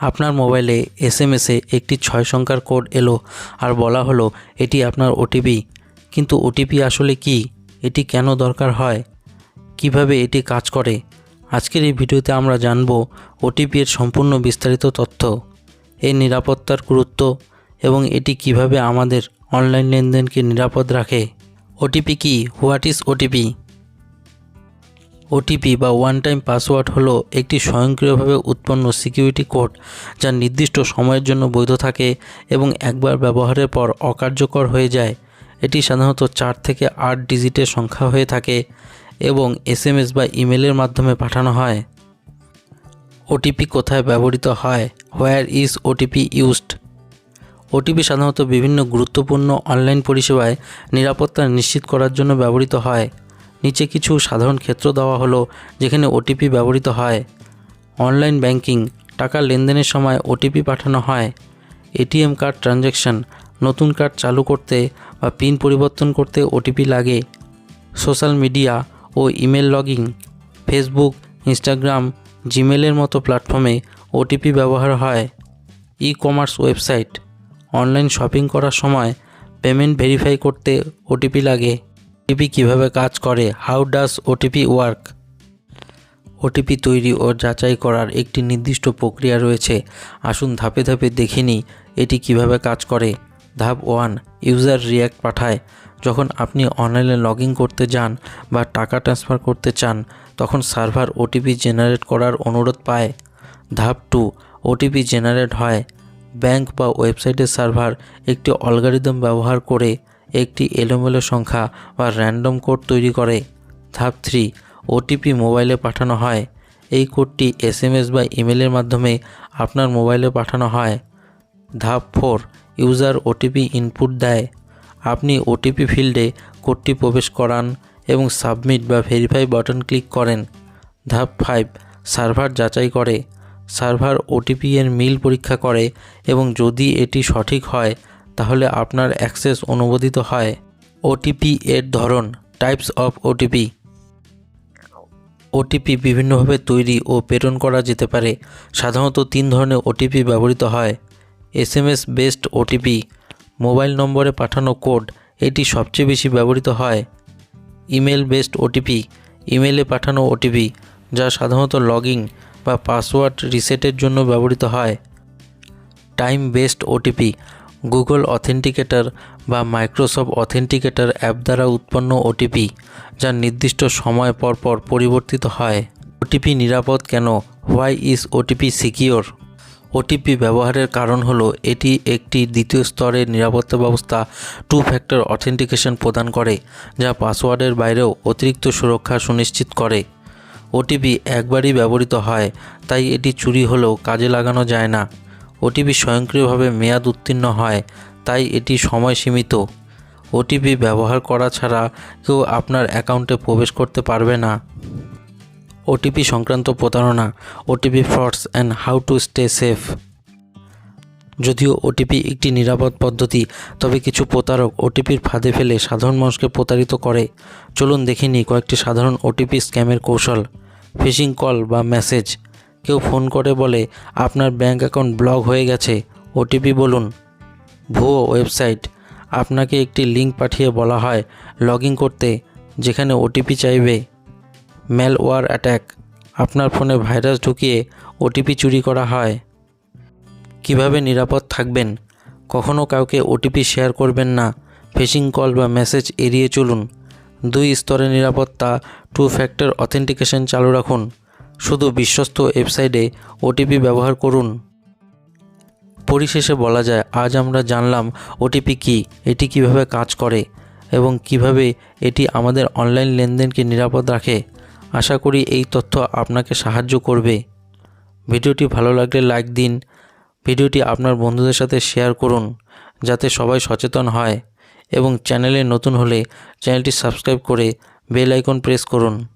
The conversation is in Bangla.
আপনার মোবাইলে এস এম এসে একটি ছয় সংখ্যার কোড এলো আর বলা হলো, এটি আপনার ওটিপি। কিন্তু ওটিপি আসলে কি? এটি কেন দরকার হয়? কীভাবে এটি কাজ করে? আজকের এই ভিডিওতে আমরা জানব ওটিপি এর সম্পূর্ণ বিস্তারিত তথ্য, এর নিরাপত্তার গুরুত্ব এবং এটি কীভাবে আমাদের অনলাইন লেনদেনকে নিরাপদ রাখে। ওটিপি কি? What is OTP? ওটিপি বা ওয়ান টাইম পাসওয়ার্ড হলো একটি স্বয়ংক্রিয়ভাবে উৎপন্ন সিকিউরিটি কোড যা নির্দিষ্ট সময়ের জন্য বৈধ থাকে এবং একবার ব্যবহারের পর অকার্যকর হয়ে যায়। এটি সাধারণত চার থেকে আট ডিজিটের সংখ্যা হয়ে থাকে এবং এসএমএস বা ইমেলের মাধ্যমে পাঠানো হয়। ওটিপি কোথায় ব্যবহৃত হয়? Where is OTP used OTP সাধারণত বিভিন্ন গুরুত্বপূর্ণ অনলাইন পরিষেবায় নিরাপত্তা নিশ্চিত করার জন্য ব্যবহৃত হয়। নিচে কিছু সাধারণ ক্ষেত্র দেওয়া হলো, যেখানে ওটিপি ব্যবহৃত হয়। অনলাইন ব্যাংকিং, টাকা লেনদেনের সময় ওটিপি পাঠানো হয়। এটিএম কার্ড ট্রানজ্যাকশন নতুন কার্ড চালু করতে বা পিন পরিবর্তন করতে ওটিপি লাগে। সোশ্যাল মিডিয়া ও ইমেল লগিং ফেসবুক, ইনস্টাগ্রাম, জিমেলের মতো প্ল্যাটফর্মে ওটিপি ব্যবহার হয়। E commerce website, online shopping করার সময় পেমেন্ট ভেরিফাই করতে ওটিপি লাগে। ওটিপি কীভাবে কাজ করে? How does OTP work OTP তৈরি ও যাচাই করার একটি নির্দিষ্ট প্রক্রিয়া রয়েছে। আসুন ধাপে ধাপে দেখে নিই এটি কীভাবে কাজ করে। ধাপ ওয়ান, ইউজার রিয়্যাক্ট পাঠায়। যখন আপনি অনলাইনে লগ করতে যান বা টাকা ট্রান্সফার করতে চান, তখন সার্ভার ওটিপি জেনারেট করার অনুরোধ পায়। ধাপ টু ওটিপি জেনারেট হয়। ব্যাংক বা ওয়েবসাইটের সার্ভার একটি অ্যালগরিদম ব্যবহার করে একটি এলোমেলো সংখ্যা বা র্যান্ডম কোড তৈরি করে। ধাপ থ্রি ওটিপি মোবাইলে পাঠানো হয়। এই কোডটি এসএমএস বা ইমেলের মাধ্যমে আপনার মোবাইলে পাঠানো হয়। ধাপ ফোর ইউজার ওটিপি ইনপুট দেয়। আপনি ওটিপি ফিল্ডে কোডটি প্রবেশ করান এবং সাবমিট বা ভেরিফাই বাটন ক্লিক করেন। ধাপ ফাইভ সার্ভার যাচাই করে। সার্ভার ওটিপি এর মিল পরীক্ষা করে এবং যদি এটি সঠিক হয় তাহলে আপনার অ্যাক্সেস অনুমোদিত হয় ওটিপি এর ধরন টাইপস অফ ওটিপি ওটিপি বিভিন্নভাবে তৈরি ও প্রেরণ করা যেতে পারে। সাধারণত তিন ধরনের ওটিপি ব্যবহৃত হয়। এসএমএস বেসড ওটিপি মোবাইল নম্বরে পাঠানো কোড, এটি সবচেয়ে বেশি ব্যবহৃত হয়। ইমেল বেসড ওটিপি ইমেলে পাঠানো ওটিপি যা সাধারণত লগইন বা পাসওয়ার্ড রিসেটের জন্য ব্যবহৃত হয়। Time based OTP Google authenticator বা মাইক্রোসফট অথেন্টিকেটর অ্যাপ দ্বারা উৎপন্ন ওটিপি যা নির্দিষ্ট সময় পর পর পরিবর্তিত হয়। ওটিপি নিরাপদ কেন? Why is OTP secure OTP ব্যবহারের কারণ হলো, এটি একটি দ্বিতীয় স্তরের নিরাপত্তা ব্যবস্থা টু ফ্যাক্টর অথেন্টিকেশন প্রদান করে, যা পাসওয়ার্ডের বাইরেও অতিরিক্ত সুরক্ষা সুনিশ্চিত করে। ওটিপি একবারই ব্যবহৃত হয়, তাই এটি চুরি হলেও কাজে লাগানো যায় না। ওটিপি স্বয়ংক্রিয়ভাবে মেয়াদ উত্তীর্ণ হয়, তাই এটি সময় সীমিত। ওটিপি ব্যবহার করা ছাড়া কেউ আপনার অ্যাকাউন্টে প্রবেশ করতে পারবে না। ওটিপি সংক্রান্ত প্রতারণা OTP frauds and how to stay safe. যদিও ওটিপি একটি নিরাপদ পদ্ধতি, তবে কিছু প্রতারক ওটিপির ফাঁদে ফেলে সাধারণ মানুষকে প্রতারিত করে। চলুন দেখিনি কয়েকটি সাধারণ ওটিপি স্ক্যামের কৌশল। ফিশিং কল বা মেসেজ। কেউ ফোন করে বলে, আপনার ব্যাঙ্ক অ্যাকাউন্ট ব্লক হয়ে গেছে, ওটিপি বলুন। ভুয়ো ওয়েবসাইট। আপনাকে একটি লিঙ্ক পাঠিয়ে বলা হয় লগ করতে, যেখানে ওটিপি চাইবে। ম্যালওয়ার অ্যাট্যাক আপনার ফোনে ভাইরাস ঢুকিয়ে ওটিপি চুরি করা হয়। কীভাবে নিরাপদ থাকবেন? কখনও কাউকে ওটিপি শেয়ার করবেন না। ফিশিং কল বা মেসেজ এড়িয়ে চলুন। দুই স্তরের নিরাপত্তা, টু ফ্যাক্টর অথেন্টিকেশন চালু রাখুন। শুধু বিশ্বস্ত ওয়েবসাইটে ওটিপি ব্যবহার করুন। পরিশেষে বলা যায়, আজ আমরা জানলাম ওটিপি কী, এটি কীভাবে কাজ করে, এবং কীভাবে এটি আমাদের অনলাইন লেনদেনকে নিরাপদ রাখে। আশা করি এই তথ্য আপনাকে সাহায্য করবে। ভিডিওটি ভালো লাগলে লাইক দিন। ভিডিওটি আপনার বন্ধুদের সাথে শেয়ার করুন, যাতে সবাই সচেতন হয়, এবং চ্যানেলে নতুন হলে চ্যানেলটি সাবস্ক্রাইব করে বেল আইকন প্রেস করুন।